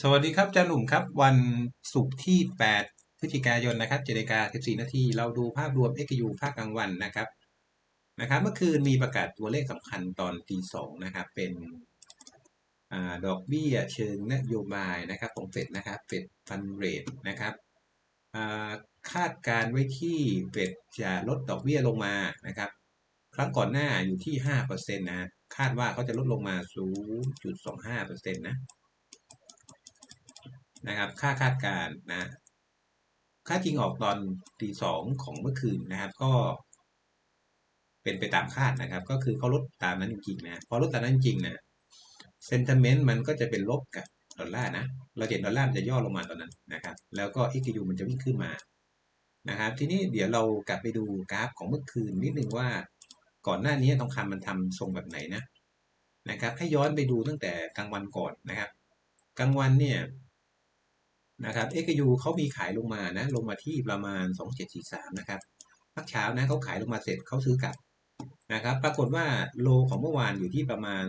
สวัสดีครับอาจารย์หนุ่มครับ วันศุกร์ที่ 8 พฤศจิกายนนะครับ7นาฬิกา14 นาทีเราดูภาพรวม XU ภาคกลางวันนะครับนะครับ เมื่อคืนมีประกาศตัวเลขสำคัญตอนตีสองนะครับ เป็นอดอกเบี้ยเชิงนโยบายนะครับของเฟดนะครับเฟดฟันเรทนะครับคาดการไว้ที่เฟดจะลดดอกเบี้ยลงมานะครับ ครั้งก่อนหน้าอยู่ที่5%นะคาดว่าเขาจะลดลงมา 0.25%นะ นะครับ ค่าคาดการณ์นะ ค่าจริงออกตอนตีสองของเมื่อคืนนะครับ ก็ เป็นไปตามคาดนะครับ ก็คือเขาลดตามนั้นจริงนะพอลดตามนั้นจริงนะเซนติเมนต์มันก็จะเป็นลบกับดอลลาร์นะ เราเห็นดอลลาร์จะย่อลงมาตอนนั้นนะครับ แล้วก็ XU มันจะวิ่งขึ้นมานะครับ ทีนี้เดี๋ยวเรากลับไปดูกราฟของเมื่อคืนนิดนึงว่าก่อนหน้านี้ทองคำมันทำทรงแบบไหนนะนะครับให้ย้อนไปดูตั้งแต่กลางวันก่อนนะครับ กลางวันเนี่ย นะครับ XU เขามีขายลงมานะ ลงมาที่ประมาณ 2743 นะครับพักเช้านะเขาขายลงมาเสร็จเขาซื้อกลับนะครับ ปรากฏว่าโลของเมื่อวานอยู่ที่ประมาณ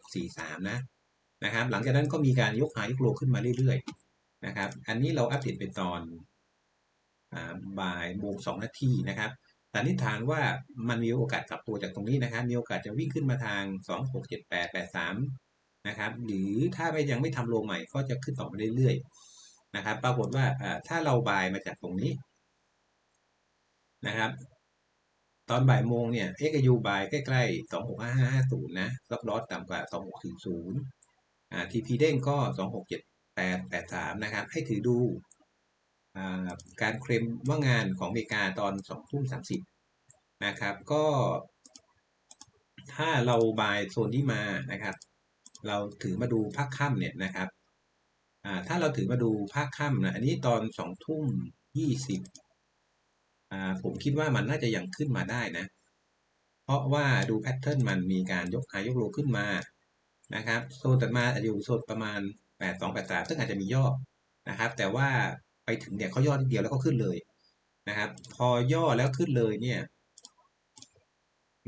2643 นะนะครับ หลังจากนั้นก็มีการยกหายกโลขึ้นมาเรื่อยๆนะครับ อันนี้เราอัปเดตเป็นตอนบ่ายโมงสองนาทีนะครับสันนิษฐานว่ามันมีโอกาสกลับตัวจากตรงนี้นะครับ มีโอกาสจะวิ่งขึ้นมาทาง 267883 นะครับ หรือถ้าไม่ยังไม่ทำโลใหม่ก็จะขึ้นต่อไปเรื่อยๆ นะครับ ปรากฏว่าถ้าเราบายมาจากตรงนี้นะครับ ตอนบ่ายโมงเนี่ย XU บายใกล้ๆ 265550 นะซับลอสต่ำกว่า 2640อ่า TP เด้งก็ 267883 นะครับ ให้ถือดูการเคลมว่างานของอเมริกาตอน2ทุ่ม30 นะครับ ก็ถ้าเราบายโซนที่มานะครับ เราถือมาดูภาคค่ำเนี่ยนะครับ อ่าถ้าเราถือมาดูภาคค่ำนะอันนี้ตอนสองทุ่มยี่สิบอ่าผมคิดว่ามันน่าจะยังขึ้นมาได้นะ เพราะว่าดูแพทเทิร์นมันมีการยกหายยกโลขึ้นมานะครับโซนตัดมาอาจจะอยู่โซนประมาณแปดสองแปดสามซึ่งอาจจะมีย่อนะครับ แต่ว่าไปถึงเนี่ยเขาย่อทีเดียวแล้วก็ขึ้นเลยนะครับ พอย่อแล้วขึ้นเลยเนี่ย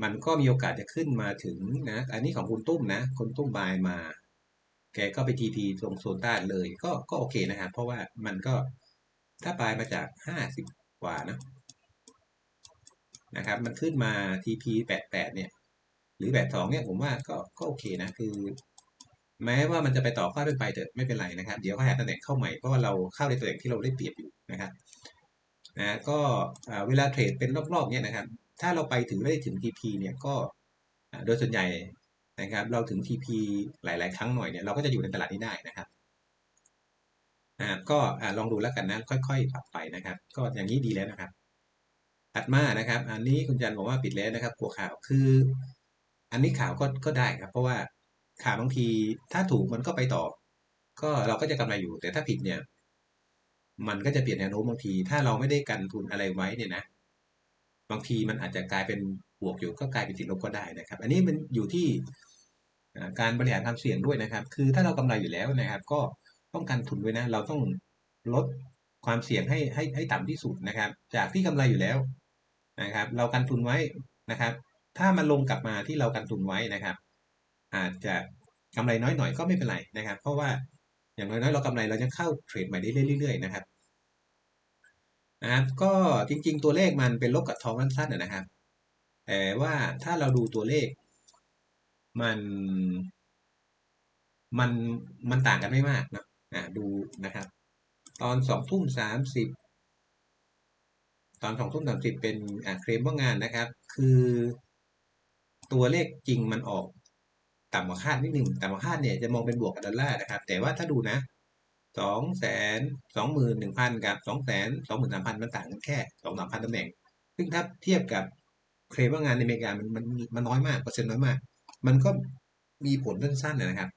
มันก็มีโอกาสจะขึ้นมาถึงนะ อันนี้ของคุณตุ้มนะคุณตุ้มบายมา แกก็ไปทีพีตรงโซนต้านเลย ก็ก็โอเคนะครับเพราะว่ามันก็ถ้าปลายมาจากห้าสิบกว่านะนะครับ มันขึ้นมาทีพีแปดแปดเนี่ย หรือแปดสองเนี่ย ผมว่าก็ก็โอเคนะ คือ แม้ว่ามันจะไปต่อข้าเป็นไปเถอะไม่เป็นไรนะครับ เดี๋ยวก็หาตำแหน่งเข้าใหม่ เพราะว่าเราเข้าในตำแหน่งที่เราได้เปรียบอยู่นะครับ นะก็เวลาเทรดเป็นรอบๆ เนี่ยนะครับ ถ้าเราไปถึงได้ถึง TP เนี่ยก็โดยส่วนใหญ่ นะครับเราถึง TP หลาย ๆ ครั้งหน่อยเนี่ยเราก็จะอยู่ในตลาดนี้ได้นะครับนะก็ลองดูแล้วกันนะค่อย ๆ ปรับไปนะครับ ก็อย่างนี้ดีแล้วนะครับถัดมานะครับ อันนี้คุณจันบอกว่าปิดแล้วนะครับกลัวข่าวคือ อันนี้ข่าวก็ก็ได้ครับ เพราะว่าข่าวบางทีถ้าถูกมันก็ไปต่อ ก็เราก็จะกำไรอยู่ แต่ถ้าผิดเนี่ย มันก็จะเปลี่ยนแนวโน้มบางที ถ้าเราไม่ได้กันทุนอะไรไว้เนี่ยนะบางทีมันอาจจะกลายเป็นบวกอยู่ก็กลายเป็นติดลบก็ได้นะครับ อันนี้มันอยู่ที่ การบริหารความเสี่ยงด้วยนะครับ คือถ้าเรากำไรอยู่แล้วนะครับ ก็ต้องการทุนด้วยนะ เราต้องลดความเสี่ยงให้ให้ให้ต่ำที่สุดนะครับ จากที่กำไรอยู่แล้วนะครับ เรากันทุนไว้นะครับ ถ้ามันลงกลับมาที่เรากันทุนไว้นะครับ อาจจะกำไรน้อยหน่อยก็ไม่เป็นไรนะครับ เพราะว่าอย่างน้อยๆเรากำไรเราจะเข้าเทรดใหม่ได้เรื่อยๆนะครับนะครับก็จริงๆตัวเลขมันเป็นลบกับทองสั้นๆนะครับ แต่ว่าถ้าเราดูตัวเลข มัน มัน มันต่างกันไม่มากนะอ่าดูนะครับ ตอนสองทุ่มสามสิบตอนสองทุ่มสามสิบเป็นอ่าเคลมว่างานนะครับ คือตัวเลขจริงมันออกต่ำกว่าคาดนิดหนึ่งต่ำกว่าคาดเนี่ยจะมองเป็นบวกกับดอลลาร์นะครับ แต่ว่าถ้าดูนะสองแสนสองหมื่นหนึ่งพันกับสองแสนสองหมื่นสามพันมันต่างกันแค่สองสามพันตำแหน่ง ซึ่งถ้าเทียบกับเคลมว่างานในอเมริกามันมันมันน้อยมากเปอร์เซ็นต์น้อยมาก มันก็มีผลสั้นๆนะครับ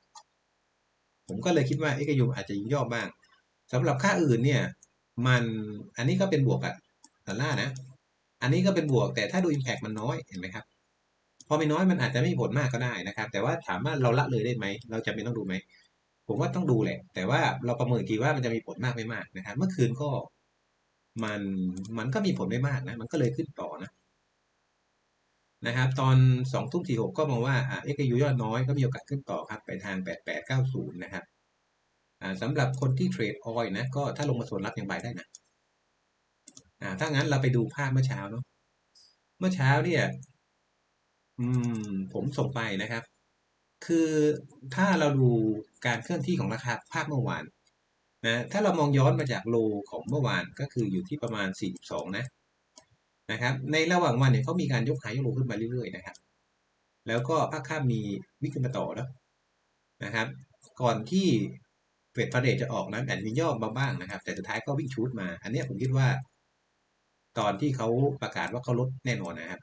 ผมก็เลยคิดว่าเอกยุอาจจะย่อบ้างสำหรับค่าอื่นเนี่ย มันอันนี้ก็เป็นบวกกับดอลลาร์นะ อันนี้ก็เป็นบวกแต่ถ้าดูอิมแพกมันน้อยเห็นไหมครับพอไม่น้อยมันอาจจะไม่มีผลมากก็ได้นะครับ แต่ว่าถามว่าเราละเลยได้ไหม เราจะไม่ต้องดูไหม ผมว่าต้องดูแหละ แต่ว่าเราประเมินกี่ว่ามันจะมีผลมากไม่มากนะครับ เมื่อคืนก็มันมันก็มีผลไม่มากนะ มันก็เลยขึ้นต่อนะ นะครับตอนสองทุ่มสี่หกก็มองว่าอ่าเอ็กยูยอดน้อยก็มีโอกาสขึ้นต่อครับไปทางแปดแปดเก้าศูนย์นะครับอ่าสำหรับคนที่เทรดออยนะก็ถ้าลงมาส่วนรับยังบายได้นะอ่าถ้างั้นเราไปดูภาพเมื่อเช้าเนาะเมื่อเช้าเนี่ยอืมผมส่งไปนะครับ คือถ้าเราดูการเคลื่อนที่ของราคาภาพเมื่อวานนะถ้าเรามองย้อนมาจากโลของเมื่อวานก็คืออยู่ที่ประมาณ 42 นะ นะครับ ในระหว่างวันเนี่ยเขามีการยกขายยกโลขึ้นมาเรื่อยๆนะครับ แล้วก็ภาคข้ามมีวิกขึ้นมาต่อแล้วนะครับ ก่อนที่เฟดฟาเดจะออกนะอาจจะมีย่อมาบ้างนะครับ แต่สุดท้ายก็วิ่งชูดมา อันนี้ผมคิดว่า ตอนที่เขาประกาศว่าเขาลดแน่นอนนะครับ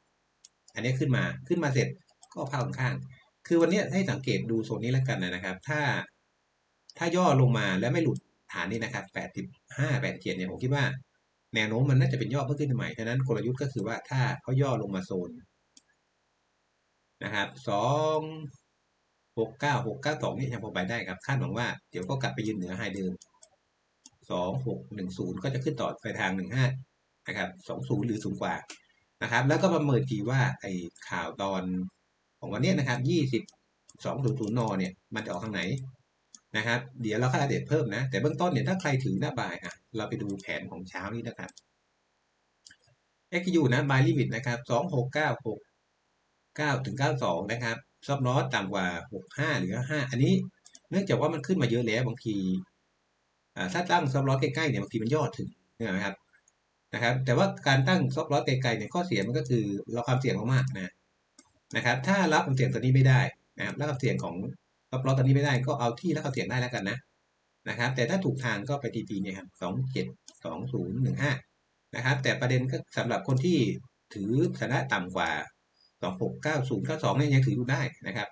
อันนี้ขึ้นมาขึ้นมาเสร็จก็ภาพข้างๆคือวันนี้ให้สังเกตดูโซนนี้แล้วกันนะครับ ถ้าถ้าย่อลงมาแล้วไม่หลุดฐานนี้นะครับแปดสิบห้าแปดเจ็ดเนี่ยผมคิดว่า แนวโน้มมันน่าจะเป็นย่อเพิ่มขึ้นใหม่ฉะนั้นกลยุทธ์ก็คือว่าถ้าเขาย่อลงมาโซนนะครับสองหกเก้าหกเก้าสองนี่ยังพอไปได้ครับคาดหวังว่าเดี๋ยวก็กลับไปยืนเหนือไฮเดิมสองหกหนึ่งศูนย์ก็จะขึ้นต่อไปทางหนึ่งห้านะครับสองศูนย์หรือสูงกว่านะครับ แล้วก็ประเมินทีว่าไอ้ข่าวตอนของวันนี้นะครับยี่สิบสองศูนย์ศูนย์นเนี่ยมันจะออกทางไหน นะครับ เดี๋ยวเราค่อยอัปเดตเพิ่มนะ แต่เบื้องต้นเนี่ยถ้าใครถือหน้าบายอะเราไปดูแผนของเช้านี้นะครับ XU นะ buy limit นะครับสองหกเก้าหกเก้าถึงเก้าสองนะครับซอบลอสต่ำกว่าหกห้าหรือห้าอันนี้เนื่องจากว่ามันขึ้นมาเยอะแล้วบางทีอ่าถ้าตั้งซอบลอสใกล้ๆเนี่ยบางทีมันยอดถึงนะครับนะครับแต่ว่าการตั้งซอบลอสไกลๆเนี่ยข้อเสียมันก็คือเราความเสี่ยงมากๆนะนะครับถ้ารับความเสี่ยงตัวนี้ไม่ได้นะครับรับความเสี่ยงของ ซอบลอสตัวนี้ไม่ได้ก็เอาที่รับความเสี่ยงได้แล้วกันนะนะครับ แต่ถ้าถูกทางก็ไปทีพีเนี่ยครับสองเจ็ดสองศูนย์หนึ่งห้านะครับ แต่ประเด็นก็สำหรับคนที่ถือฐานะต่ำกว่าสองหกเก้าศูนย์เก้าสองเนี่ยยังถือดูได้นะครับ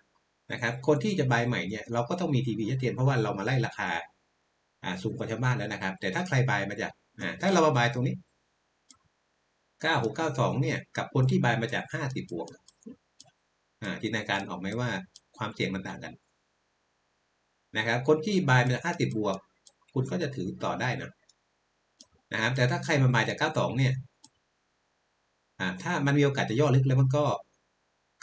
นะครับ คนที่จะบายใหม่เนี่ยเราก็ต้องมีทีวีชัดเจนเพราะว่าเรามาไล่ราคาอ่าสูงกว่าชาวบ้านแล้วนะครับ แต่ถ้าใครบายมาจากอ่าถ้าเรามาบายตรงนี้เก้าหกเก้าสองเนี่ย กับคนที่บายมาจากห้าสิบบวกอ่าจินตนาการออกไหมว่าความเสี่ยงมันต่างกัน นะครับ คนที่บายมาจากห้าสิบบวก คุณก็จะถือต่อได้นะนะครับ แต่ถ้าใครมาบายจากเก้าสองเนี่ยอ่าถ้ามันมีโอกาสจะย่อลึกแล้วมันก็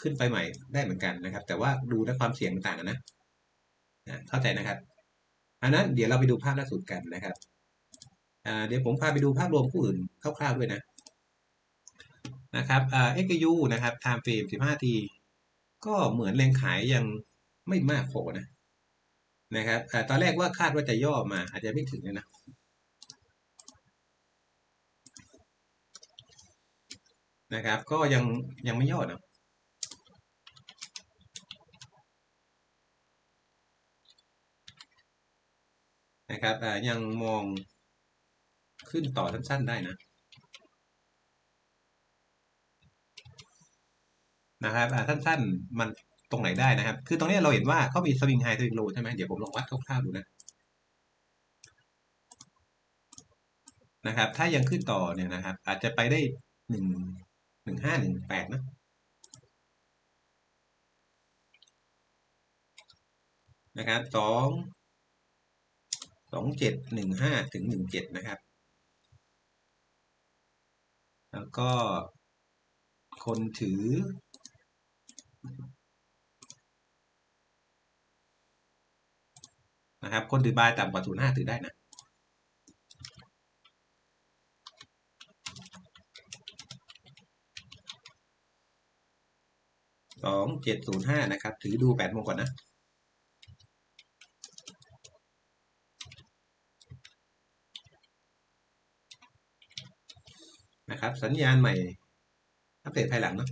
ขึ้นไปใหม่ได้เหมือนกันนะครับ แต่ว่าดูในความเสี่ยงต่างกันนะเข้าใจนะครับอันนั้นเดี๋ยวเราไปดูภาพล่าสุดกันนะครับอ่าเดี๋ยวผมพาไปดูภาพรวมผู้อื่นคร่าวๆด้วยนะนะครับอ่า XU นะครับ time frame 15ที ก็เหมือนแรงขายยังไม่มากพอนะ นะครับตอนแรกว่าคาดว่าจะย่อมา อาจจะไม่ถึงนะนะครับ ก็ยังยังไม่ย่อนะนะครับยังมองขึ้นต่อสั้นๆได้นะนะครับสั้นๆมัน ตรงไหนได้นะครับ คือตรงนี้เราเห็นว่าเขามีสวิงไฮสวิงโลใช่ไหมเดี๋ยวผมลองวัดคร่าวๆดูนะนะครับ ถ้ายังขึ้นต่อเนี่ยนะครับ อาจจะไปได้หนึ่งหนึ่งห้าหนึ่งแปดนะนะครับสองสองเจ็ดหนึ่งห้าถึงหนึ่งเจ็ดนะครับ แล้วก็คนถือ นะครับ คนถือบายต่ำกว่าศูนย์ห้าถือได้นะสองเจ็ดศูนย์ห้านะครับ ถือดูแปดโมงก่อนนะนะครับ สัญญาณใหม่อัปเดตภายหลังเนาะ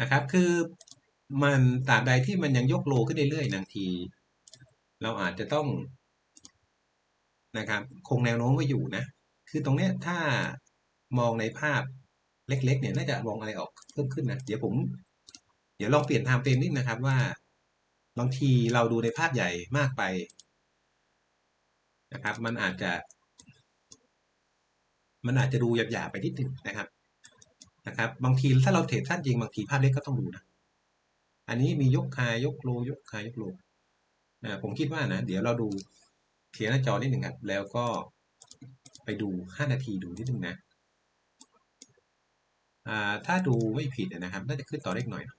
นะครับ คือมันตราบใดที่มันยังยกโลขึ้นเรื่อยๆบางที เราอาจจะต้องนะครับ คงแนวโน้มไว้อยู่นะ คือตรงเนี้ยถ้ามองในภาพเล็ก ๆ เนี่ยน่าจะมองอะไรออกเพิ่มขึ้นนะ เดี๋ยวผม เดี๋ยวลองเปลี่ยนไทม์เฟรมนิดนะครับว่าบางทีเราดูในภาพใหญ่มากไปนะครับ มันอาจจะ มันอาจจะดูหยาบๆไปนิดหนึ่งนะครับ นะครับ บางทีถ้าเราเทรดสั้นจริงบางทีภาพเล็กก็ต้องดูนะ อันนี้มียกคายยกโลยกคายยกโลนะผมคิดว่านะ เดี๋ยวเราดูเขียนหน้าจอนิดหนึ่งครับ แล้วก็ไปดูห้านาทีดูนิดนึงนะอ่าถ้าดูไม่ผิดนะครับ น่าจะขึ้นต่อเล็กหน่อยนะ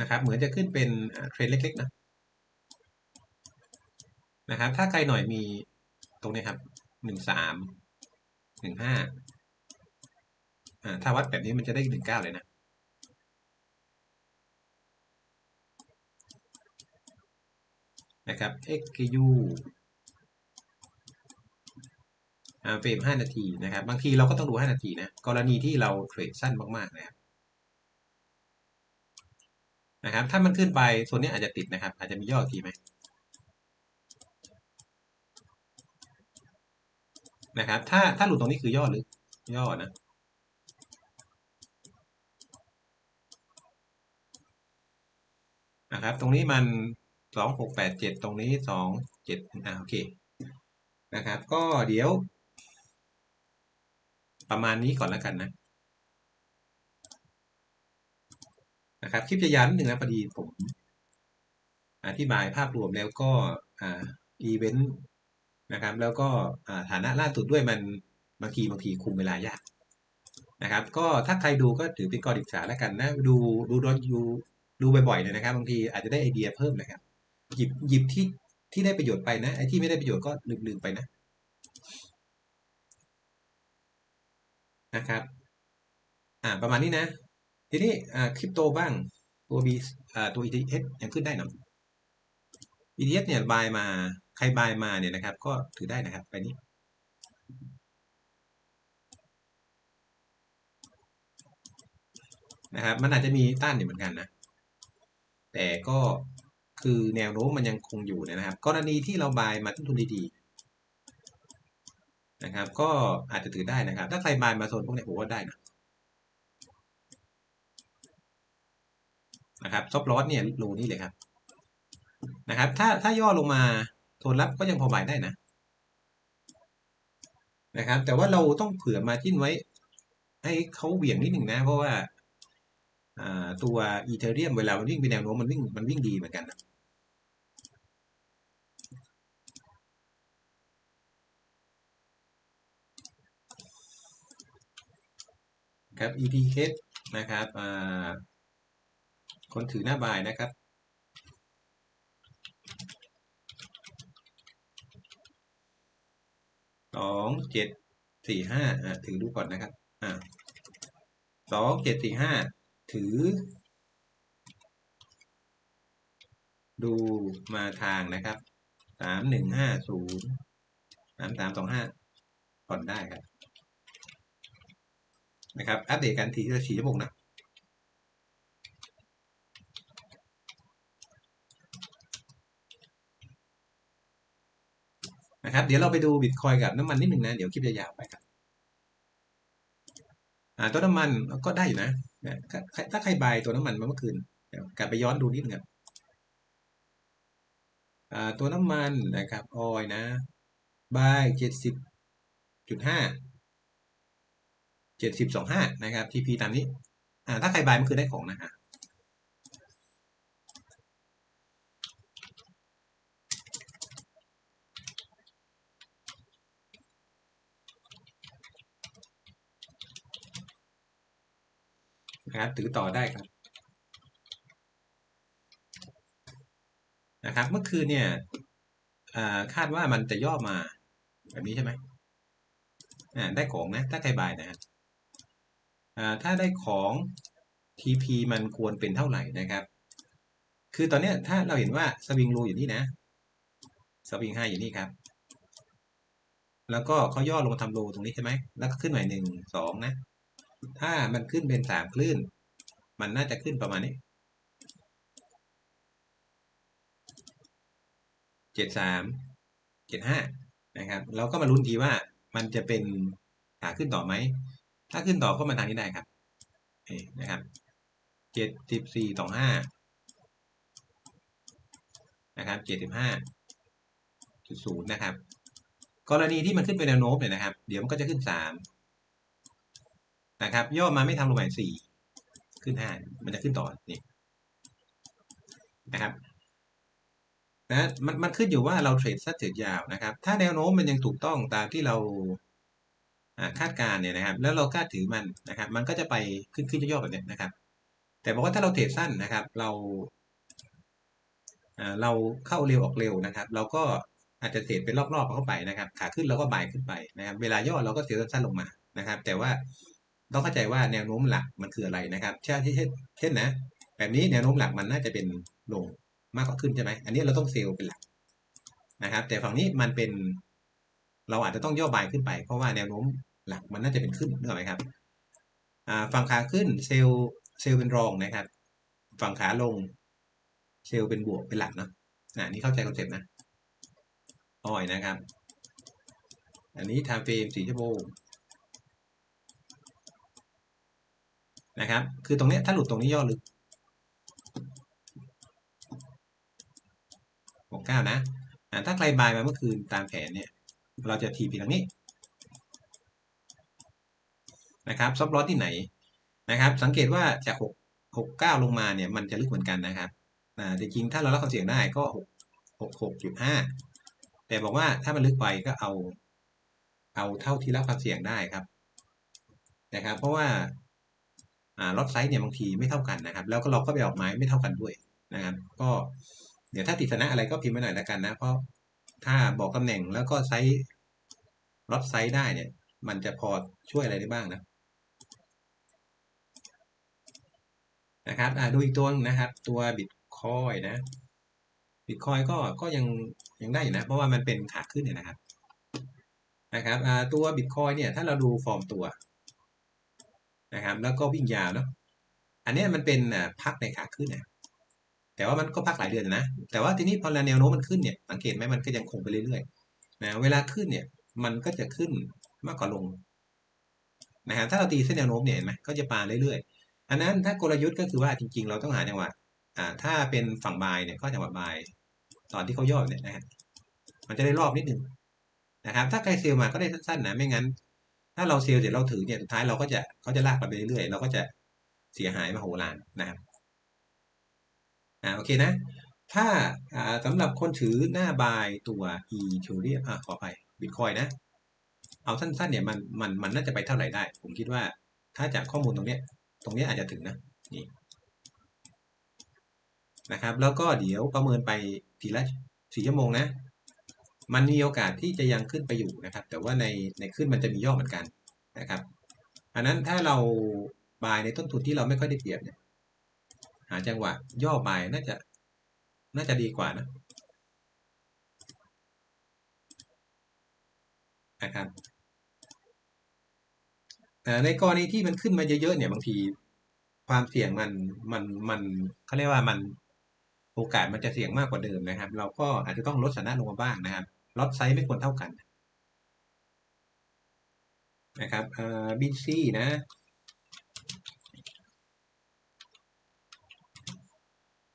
นะครับ เหมือนจะขึ้นเป็นเทรนเล็กๆนะนะครับ ถ้าไกลหน่อยมีตรงนี้ครับหนึ่งสามหนึ่งห้าอ่าถ้าวัดแบบนี้มันจะได้หนึ่งเก้าเลยนะนะครับ XQ อ่าเฟรมห้านาทีนะครับ บางทีเราก็ต้องดูห้านาทีนะ กรณีที่เราเทรดสั้นมาก ๆ นะครับ นะครับ ถ้ามันขึ้นไปส่วนนี้อาจจะติดนะครับ อาจจะมีย่อทีไหมนะครับ ถ้าถ้าหลุดตรงนี้คือย่อหรือย่อนะนะครับ ตรงนี้มันสองหกแปดเจ็ดตรงนี้สองเจ็ดอ่าโอเคนะครับ ก็เดี๋ยว ประมาณนี้ก่อนแล้วกันนะ นะครับคลิปจะยาวนิดนึงนะพอดีผมอธิบายภาพรวมแล้วก็อีเวนต์นะครับ แล้วก็ฐานะล่าสุดด้วยมันบางทีบางทีคุมเวลายากนะครับ ก็ถ้าใครดูก็ถือเป็นกอดิษาแล้วกันนะ ดูดูดูดูดูบ่อยๆเลยนะครับ บางทีอาจจะได้ไอเดียเพิ่มนะครับ หยิบหยิบที่ที่ได้ประโยชน์ไปนะไอ้ที่ไม่ได้ประโยชน์ก็ลืมลืมไปนะนะครับ อ่าประมาณนี้นะ ทีนี้คริปโตบ้างตัว B อ่าตัว ETH ยังขึ้นได้เนาะ ETH เนี่ยบายมาใครบายมาเนี่ยนะครับ ก็ถือได้นะครับไปนี้นะครับมันอาจจะมีต้านอยู่เหมือนกันนะ แต่ก็คือแนวโน้มมันยังคงอยู่นะครับ กรณีที่เราบายมาต้นทุนดีๆนะครับ ก็อาจจะถือได้นะครับ ถ้าใครบายมาโซนพวกนี้ผมว่าได้นะ นะครับซอฟลอสเนี่ยรูนี้เลยครับนะครับ ถ้าถ้าย่อลงมาโทนรับก็ยังพอบายได้นะนะครับ แต่ว่าเราต้องเผื่อมาจิ้นไว้ ให้เขาเหวี่ยงนิดหนึ่งนะ เพราะว่าตัวอีเทเรียมเวลามันวิ่งไปแนวโน้มมันวิ่งมันวิ่งดีเหมือนกันนะครับ ETH นะครับ คนถือหน้าบายนะครับ สองเจ็ดสี่ห้าอ่าถือดูก่อนนะครับ อ่าสองเจ็ดสี่ห้าถือ ดูมาทางนะครับสามหนึ่งห้าศูนย์สามสามสองห้าผ่อนได้ครับ นะครับ อัปเดตกันทีละสี่ชั่วโมงนะ นะครับ เดี๋ยวเราไปดูบิตคอยกับน้ำมันนิดหนึ่งนะ เดี๋ยวคลิปยาวๆไปครับอ่าตัวน้ำมันก็ได้อยู่นะ ถ้าใครบายตัวน้ำมันมาเมื่อคืนกลับไปย้อนดูนิดนึงครับตัวน้ำมันนะครับ ออยนะ บายเจ็ดสิบจุดห้าเจ็ดสิบสองห้านะครับ TP ตามนี้อ่าถ้าใครบายมันคือได้ของนะฮะ นะครับ ถือต่อได้ครับนะครับ เมื่อคืนเนี่ยคาดว่ามันจะย่อมาแบบนี้ใช่ไหมได้ของนะ ถ้าใครบายนะฮะถ้าได้ของ TP มันควรเป็นเท่าไหร่นะครับ คือตอนนี้ถ้าเราเห็นว่าสวิงโลอยู่นี่นะสวิงไฮอยู่นี่ครับ แล้วก็เขาย่อลงมาทำโลตรงนี้ใช่ไหม แล้วก็ขึ้นใหม่หนึ่งสองนะ ถ้ามันขึ้นเป็นสามคลื่น มันน่าจะขึ้นประมาณนี้เจ็ดสามเจ็ดห้านะครับ เราก็มาลุ้นทีว่ามันจะเป็นขาขึ้นต่อไหม ถ้าขึ้นต่อก็มาทางนี้ได้ครับนี่นะครับเจ็ดสิบสี่ต่อห้านะครับเจ็ดสิบห้าจุดศูนย์นะครับ กรณีที่มันขึ้นเป็นแนวโน้มเนี่ยนะครับ เดี๋ยวมันก็จะขึ้นสาม นะครับ ย่อมาไม่ทำลงมาสี่ขึ้นห้ามันจะขึ้นต่อนี่นะครับนะมันมันขึ้นอยู่ว่าเราเทรดสั้นเทรดยาวนะครับ ถ้าแนวโน้มมันยังถูกต้องตามที่เราคาดการเนี่ยนะครับ แล้วเราคาดถือมันนะครับ มันก็จะไปขึ้นขึ้นย่อแบบนี้นะครับ แต่บอกว่าถ้าเราเทรดสั้นนะครับ เราเราเข้าเร็วออกเร็วนะครับ เราก็อาจจะเทรดเป็นรอบๆเข้าไปนะครับ ขาขึ้นเราก็บ่ายขึ้นไปนะครับ เวลาย่อเราก็เทรดสั้นลงมานะครับ แต่ว่า ต้องเข้าใจว่าแนวโน้มหลักมันคืออะไรนะครับเช่นเช่นนะ แบบนี้แนวโน้มหลักมันน่าจะเป็นลงมากกว่าขึ้นใช่ไหมอันนี้เราต้องเซลล์เป็นหลักนะครับ แต่ฝั่งนี้มันเป็น เราอาจจะต้องย่อบายขึ้นไป เพราะว่าแนวโน้มหลักมันน่าจะเป็นขึ้นเนอะไหมครับฝั่งขาขึ้นเซลล์เซลล์เป็นรองนะครับ ฝั่งขาลงเซลล์เป็นบวกเป็นหลักเนาะอ่านี่เข้าใจคอนเซ็ปต์นะอ้อยนะครับ อันนี้ time frame สี่ชั่วโมง นะครับ คือตรงนี้ถ้าหลุดตรงนี้ย่อลึกหกเก้านะ ถ้าใครบายมาเมื่อคืนตามแผนเนี่ย เราจะทีพีทางนี้นะครับซับลอสที่ไหนนะครับ สังเกตว่าจากหกหกเก้าลงมาเนี่ยมันจะลึกเหมือนกันนะครับอ่าจริงๆถ้าเรารับความเสี่ยงได้ก็หกหกหกจุดห้าแต่บอกว่าถ้ามันลึกไปก็เอา เอาเท่าที่รับความเสี่ยงได้ครับนะครับ เพราะว่า ล็อตไซส์เนี่ยบางทีไม่เท่ากันนะครับ แล้วก็เราก็ไปออกไม้ไม่เท่ากันด้วยนะครับ ก็เดี๋ยวถ้าติดชนะอะไรก็พิมพ์มาหน่อยละกันนะ เพราะถ้าบอกตำแหน่งแล้วก็ไซส์ล็อตไซส์ได้เนี่ย มันจะพอช่วยอะไรได้บ้างนะนะครับดูอีกตัวนะครับ ตัวบิตคอยนะบิตคอยก็ก็ยังยังได้อยู่นะ เพราะว่ามันเป็นขาขึ้นเนี่ยนะครับนะครับตัวบิตคอยเนี่ยถ้าเราดูฟอร์มตัว นะครับ แล้วก็วิ่งยาวเนาะอันนี้มันเป็นพักในขาขึ้นนะแต่ว่ามันก็พักหลายเดือนนะ แต่ว่าทีนี้พอแนวโน้มมันขึ้นเนี่ยสังเกตไหมมันก็ยังคงไปเรื่อยๆนะเวลาขึ้นเนี่ยมันก็จะขึ้นมากกว่าลงนะครับถ้าเราตีเส้นแนวโน้มเนี่ยเห็นไหมก็จะปาเรื่อยๆอันนั้นถ้ากลยุทธ์ก็คือว่าจริง ๆ เราต้องหาจังหวะอ่าถ้าเป็นฝั่งบายเนี่ยก็จังหวะบาย ตอนที่เขาย่อเนี่ยนะฮะมันจะได้รอบนิดนึงนะครับ ถ้าใครเซลมาก็ได้สั้นๆนะไม่งั้น ถ้าเราเซลล์เดี๋ยวเราถือเนี่ยสุดท้ายเราก็จะเขาจะลากไปเรื่อยๆเราก็จะเสียหายมาโหฬารนะครับอ่าโอเคนะ ถ้าอ่าสำหรับคนถือหน้าบายตัวอีเทเรียอ่าขอไปบิตคอยนะ เอาสั้นๆเนี่ยมันมันมันน่าจะไปเท่าไหร่ได้ ผมคิดว่าถ้าจากข้อมูลตรงเนี้ยตรงเนี้ยอาจจะถึงนะนี่นะครับแล้วก็เดี๋ยวประเมินไปทีละสี่ชั่วโมงนะ มันมีโอกาสที่จะยังขึ้นไปอยู่นะครับ แต่ว่าในในขึ้นมันจะมีย่อเหมือนกันนะครับอันนั้นถ้าเราบายในต้นทุนที่เราไม่ค่อยได้เปรียบเนี่ย หาจังหวะย่อบายน่าจะน่าจะดีกว่านะนะครับในกรณีที่มันขึ้นมาเยอะๆเนี่ยบางทีความเสี่ยงมันมันมันเขาเรียกว่ามันโอกาสมันจะเสี่ยงมากกว่าเดิมนะครับ เราก็อาจจะต้องลดสันนาลงมาบ้างนะครับ ลดไซส์ไม่ควรเท่ากันนะครับเอ่อบีซีนะ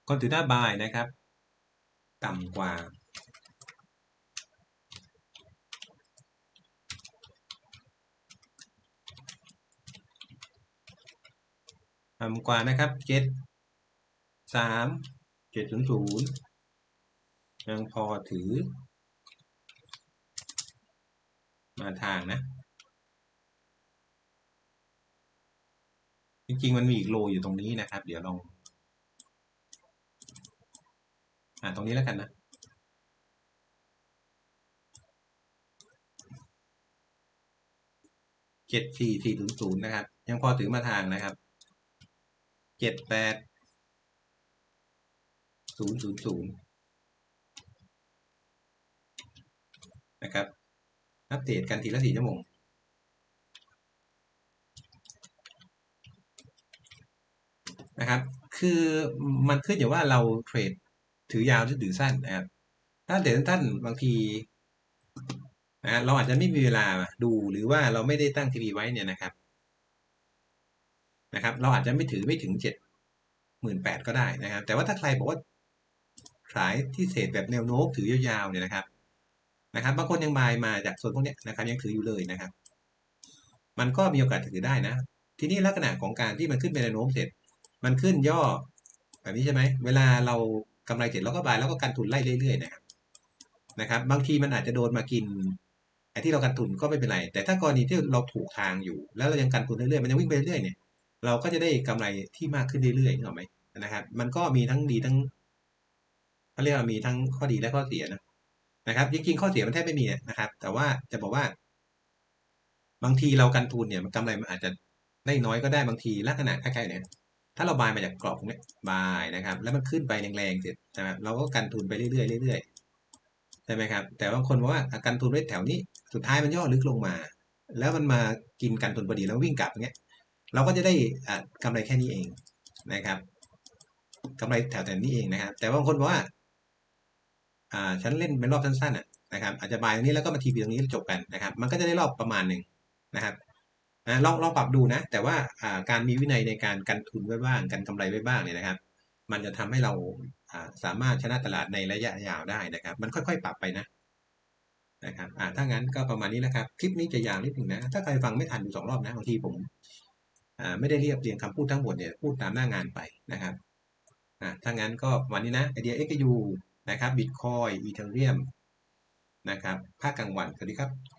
คอนถือหน้าบายนะครับ ต่ำกว่า ต่ำกว่านะครับเจ็ดสามเจ็ดศูนย์ศูนย์ยังพอถือ มาทางนะ จริงๆ มันมีอีกโลอยู่ตรงนี้นะครับ เดี๋ยวลองอ่าตรงนี้แล้วกันนะ เจ็ดสี่สี่ศูนย์ศูนย์นะครับ ยังพอถือมาทางนะครับ เจ็ดแปดศูนย์ศูนย์ศูนย์นะครับ อัปเดตกันทีละสี่ชั่วโมงนะครับ คือมันขึ้นอยู่ว่าเราเทรดถือยาวหรือถือสั้นนะครับ ถ้าเดี๋ยวท่านบางทีนะเราอาจจะไม่มีเวลาดูหรือว่าเราไม่ได้ตั้งทีวีไว้เนี่ยนะครับ นะครับ เราอาจจะไม่ถือไม่ถึงเจ็ดหมื่นแปดก็ได้นะครับ แต่ว่าถ้าใครบอกว่าขายที่เศษแบบแนวโน้มถือยาวๆเนี่ยนะครับ นะครับบางคนยังบายมาจากส่วนพวกนี้นะครับยังถืออยู่เลยนะครับ มันก็มีโอกาสถือได้นะ ทีนี้ลักษณะของการที่มันขึ้นเป็นแนวโน้มเสร็จ มันขึ้นย่อแบบนี้ใช่ไหมเวลาเรากำไรเสร็จเราก็บายแล้วก็การทุนไล่เรื่อยๆนะครับนะครับ บางทีมันอาจจะโดนมากินไอ้ที่เราการทุนก็ไม่เป็นไร แต่ถ้ากรณีที่เราถูกทางอยู่ แล้วเรายังการทุนเรื่อยๆมันยังวิ่งไปเรื่อยๆเนี่ยเราก็จะได้กำไรที่มากขึ้นเรื่อยๆนึกออกไหมนะครับ มันก็มีทั้งดีทั้งเขาเรียกว่ามีทั้งข้อดีและข้อเสียนะ นะครับจริงๆข้อเสียมันแทบไม่มีนะครับ แต่ว่าจะบอกว่า บางทีเราการทุนเนี่ยมันกำไรมันอาจจะได้น้อยก็ได้บางทีลักษณะคล้ายๆเนี่ยถ้าเราบายมาจากกรอบพวกนี้บายนะครับ แล้วมันขึ้นไปแรงๆเสร็จนะครับเราก็กันทุนไปเรื่อยๆเรื่อยๆใช่ไหมครับ แต่บางคนบอกว่ากันทุนไว้แถวนี้ สุดท้ายมันย่อลึกลงมา แล้วมันมากินกันทุนพอดีแล้ววิ่งกลับอย่างเงี้ย เราก็จะได้กำไรแค่นี้เองนะครับกำไรแถวแต่นี้เองนะครับ แต่บางคนบอกว่า ฉันเล่นเป็นรอบสั้นๆอะนะครับอาจจะบายตรงนี้แล้วก็มาทีพีตรงนี้จบกันนะครับ มันก็จะได้รอบประมาณหนึ่งนะครับนะลองลองปรับดูนะ แต่ว่าการมีวินัยในการกันทุนไว้บ้างกันกำไรไว้บ้างเนี่ยนะครับ มันจะทำให้เราสามารถชนะตลาดในระยะยาวได้นะครับ มันค่อยๆ ปรับไปนะนะครับอ่าถ้างั้นก็ประมาณนี้นะครับ คลิปนี้จะยาวนิดหนึ่งนะ ถ้าใครฟังไม่ทันดูสองรอบนะบางทีผมอ่าไม่ได้เรียบเรียงคำพูดทั้งหมดเนี่ยพูดตามหน้างานไปนะครับอ่าถ้างั้นก็วันนี้นะไอเดีย XU นะครับบิตคอยอีเทเรียมนะครับภาคกลางวันสวัสดีครับ